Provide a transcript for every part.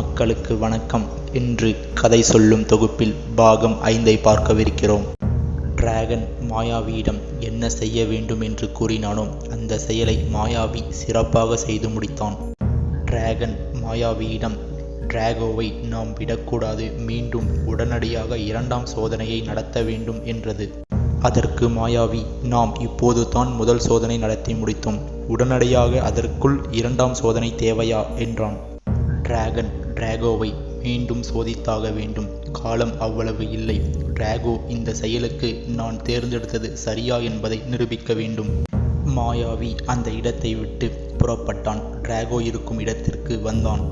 மக்களுக்கு வணக்கம் இன்று கதை சொல்லும் தொகுப்பில் பாகம் ஐந்தை பார்க்கவிருக்கிறோம். டிராகன் மாயாவியிடம் என்ன செய்ய வேண்டும் என்று கூறினானோ அந்த செயலை மாயாவி சிறப்பாக செய்து முடித்தான். டிராகன் மாயாவியிடம் டிராகோவை நாம் விடக்கூடாது. மீண்டும் உடனடியாக இரண்டாம் சோதனையை நடத்த வேண்டும் என்றது. அதற்கு மாயாவி நாம் இப்போது தான் முதல் சோதனை நடத்தி முடித்தோம். உடனடியாக அதற்குள் இரண்டாம் சோதனை தேவையா? என்றான். டிராகன் டிராகோவை மீண்டும் சோதித்தாக வேண்டும். காலம் அவ்வளவு இல்லை. டிராகோ இந்த செயலுக்கு நான் தேர்ந்தெடுத்தது சரியா என்பதை நிரூபிக்க வேண்டும். மாயாவி அந்த இடத்தை விட்டு புறப்பட்டான். டிராகோ இருக்கும் இடத்திற்கு வந்தான்.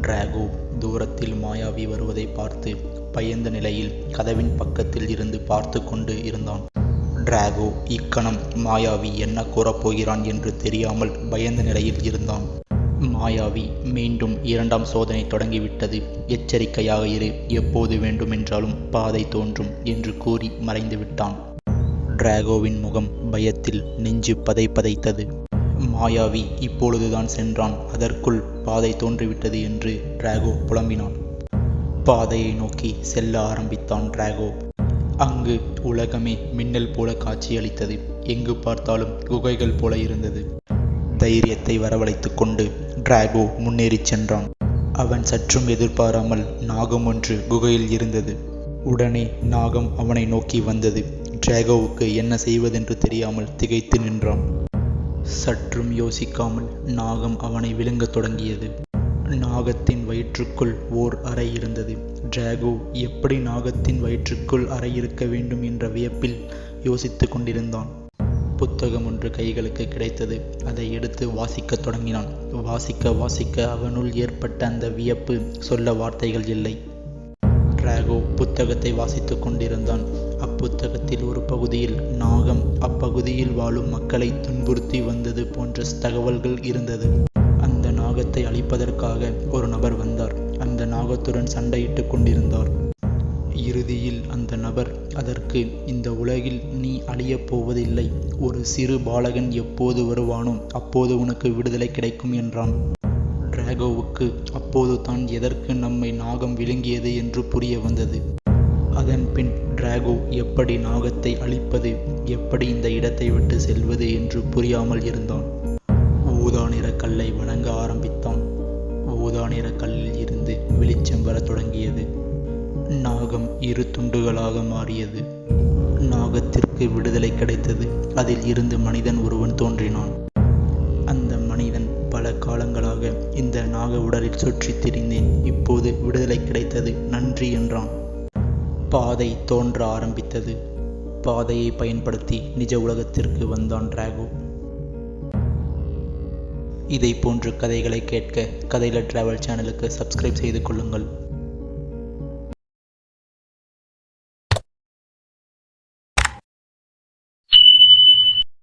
டிராகோ தூரத்தில் மாயாவி வருவதை பார்த்து பயந்த நிலையில் கதவின் பக்கத்தில் இருந்து பார்த்து கொண்டு இருந்தான். டிராகோ இக்கணம் மாயாவி என்ன கூறப்போகிறான் என்று தெரியாமல் பயந்த நிலையில் இருந்தான். மாயாவி மீண்டும் இரண்டாம் சோதனை தொடங்கிவிட்டது. எச்சரிக்கையாக இரு எப்போது வேண்டுமென்றாலும் பாதை தோன்றும் என்று கூறி மறைந்து விட்டான் டிராகோவின் முகம் பயத்தில் நெஞ்சு பதை பதைத்தது. மாயாவி இப்பொழுதுதான் சென்றான். அதற்குள் பாதை தோன்றிவிட்டது என்று டிராகோ புலம்பினான். பாதையை நோக்கி செல்ல ஆரம்பித்தான் டிராகோ. அங்கு உலகமே மின்னல் போல காட்சியளித்தது எங்கு பார்த்தாலும் குகைகள் போல இருந்தது. தைரியத்தை வரவழைத்துக் கொண்டு டிராகோ முன்னேறிச் சென்றான். அவன் சற்றும் எதிர்பாராமல் நாகம் ஒன்று குகையில் இருந்தது. உடனே நாகம் அவனை நோக்கி வந்தது. டிராகோவுக்கு என்ன செய்வதென்று தெரியாமல் திகைத்து நின்றான். சற்றும் யோசிக்காமல் நாகம் அவனை விழுங்கத் தொடங்கியது. நாகத்தின் வயிற்றுக்குள் ஓர் அறை இருந்தது. டிராகோ எப்படி நாகத்தின் வயிற்றுக்குள் அறை இருக்க வேண்டும் என்ற வியப்பில் யோசித்துக் கொண்டிருந்தான். புத்தகம் ஒன்று கைகளுக்கு கிடைத்தது. அதை எடுத்து வாசிக்கத் தொடங்கினான். வாசிக்க வாசிக்க அவனுள் ஏற்பட்ட அந்த வியப்பு சொல்ல வார்த்தைகள் இல்லை. டிராகோ புத்தகத்தை வாசித்துக் கொண்டிருந்தான். அப்புத்தகத்தில் ஒரு பகுதியில் நாகம் அப்பகுதியில் வாழும் மக்களை துன்புறுத்தி வந்தது போன்ற தகவல்கள் இருந்தது. அந்த நாகத்தை அழிப்பதற்காக ஒரு நபர் வந்தார். அந்த நாகத்துடன் சண்டையிட்டுக் கொண்டிருந்தார். இறுதியில் அந்த நபர் அதற்கு இந்த உலகில் நீ அழியப் போவதில்லை. ஒரு சிறு பாலகன் எப்போது வருவானோ அப்போது உனக்கு விடுதலை கிடைக்கும் என்றான். டிராகோவுக்கு அப்போது தான் எதற்கு நம்மை நாகம் விழுங்கியது? என்று புரிய வந்தது. அதன் பின் டிராகோ எப்படி நாகத்தை அழிப்பது? எப்படி இந்த இடத்தை விட்டு செல்வது? என்று புரியாமல் இருந்தான். ஊதா நிற கல்லை வணங்க ஆரம்பித்தான். ஊதா நிற கல்லில் இருந்து வெளிச்சம் வரத் தொடங்கியது. நாகம் இரு துண்டுகளாக மாறியது. நாகத்திற்கு விடுதலை கிடைத்தது. அதில் இருந்து மனிதன் ஒருவன் தோன்றினான். அந்த மனிதன் பல காலங்களாக இந்த நாக உடலில் சுற்றித் திரிந்தேன். இப்போது விடுதலை கிடைத்தது நன்றி என்றான். பாதை தோன்ற ஆரம்பித்தது. பாதையை பயன்படுத்தி நிஜ உலகத்திற்கு வந்தான் டிராகோ இதை போன்ற கதைகளை கேட்க கதையில டிராவல் சேனலுக்கு சப்ஸ்கிரைப் செய்து கொள்ளுங்கள்.